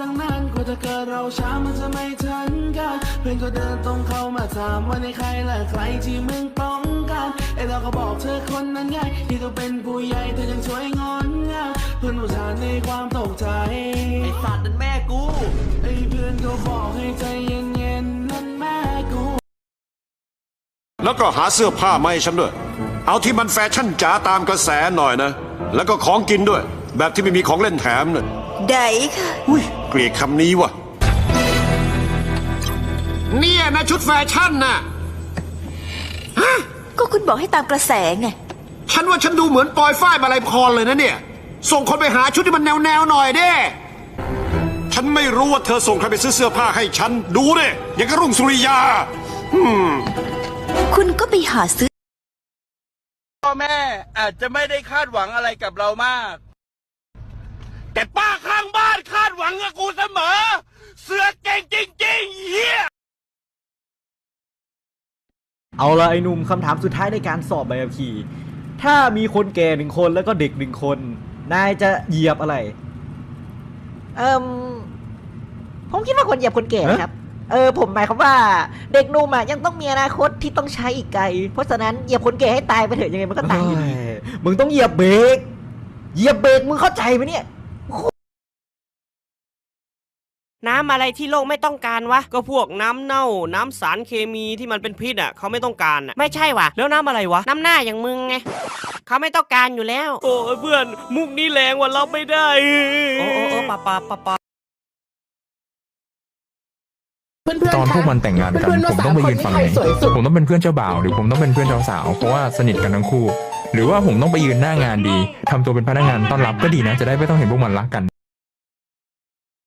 ตั้งนานกว่าจะเกิดเราช้ามันจะไม่ทันกันเพื่อนก็เดินตรงเข้ามาถามว่าในใครและใครที่มึงต้องการไอ้เราก็บอกเธอคนนั้นไงที่ต้องเป็นผู้ใหญ่เธอยังช่วยงอนงามเพื่อนผู้ชายในความตกใจไอสัตว์นั่นแม่กูไอ้เพื่อนก็บอกให้ใจเย็นๆนั่นแม่กูแล้วก็หาเสื้อผ้ามาให้ฉันด้วย เอาที่มันแฟชั่นจ๋าตามกระแสหน่อยนะ แล้วก็ของกินด้วย แบบที่ไม่มีของเล่นแถมน่ะได้ค่ะ อุ้ยเกลียดคำนี้ว่ะ เนี่ยนะชุดแฟชั่นน่ะ ก็คุณบอกให้ตามกระแสไง ฉันว่าฉันดูเหมือนปอยฝ้ายมาลัยพรเลยนะเนี่ย ส่งคนไปหาชุดที่มันแนวแนวๆหน่อยเด้ ฉันไม่รู้ว่าเธอส่งใครไปซื้อเสื้อผ้าให้ฉัน ดูเด้อย่างกระรุ่งสุริยา คุณก็ไปหาซื้อ พ่อแม่อาจจะไม่ได้คาดหวังอะไรกับเรามาก แต่ป้าข้างบ้านคาดหวังกับกูเสมอ เสือเก่งจริงๆเฮียเอาละไอ้หนุ่มคำถามสุดท้ายในการสอบใบขับขี่ ถ้ามีคนแก่หนึ่งคนแล้วก็เด็กหนึ่งคน นายจะเหยียบอะไร เอิมผมคิดว่าคนเหยียบคนแก่ฮะครับ เออ ผมหมายความว่าเด็กหนุ่มอะยังต้องมีอนาคตที่ต้องใช้อีกไกล เพราะฉะนั้นเหยียบคนแก่ให้ตายไปเถอะยังไงมันก็ตายอยู่ดี เฮ้ยมึงต้องเหยียบเบรก เหยียบเบรกมึงเข้าใจไหมเนี่ย น้ำอะไรที่โลกไม่ต้องการวะ ก็พวกน้ำเน่า น้ำสารเคมีที่มันเป็นพิษอะเขาไม่ต้องการอะ ไม่ใช่วะแล้วน้ำอะไรวะ น้ำหน้าอย่างมึงไงเขาไม่ต้องการอยู่แล้ว โอ้ยเพื่อนมุกนี้แรงว่ะรับไม่ได้ โอ้โอ้โอ้ปะปะปะปะตอนพวกมันแต่งงานกัน ผมต้องไปยืนฝั่งไหนผมต้องเป็นเพื่อนเจ้าบ่าวหรือผมต้องเป็นเพื่อนเจ้าสาวเพราะว่าสนิทกันทั้งคู่ หรือว่าผมต้องไปยืนหน้างานดีทำตัวเป็นพนักงานต้อนรับก็ดีนะจะได้ไม่ต้องเห็นพวกมันรักกัน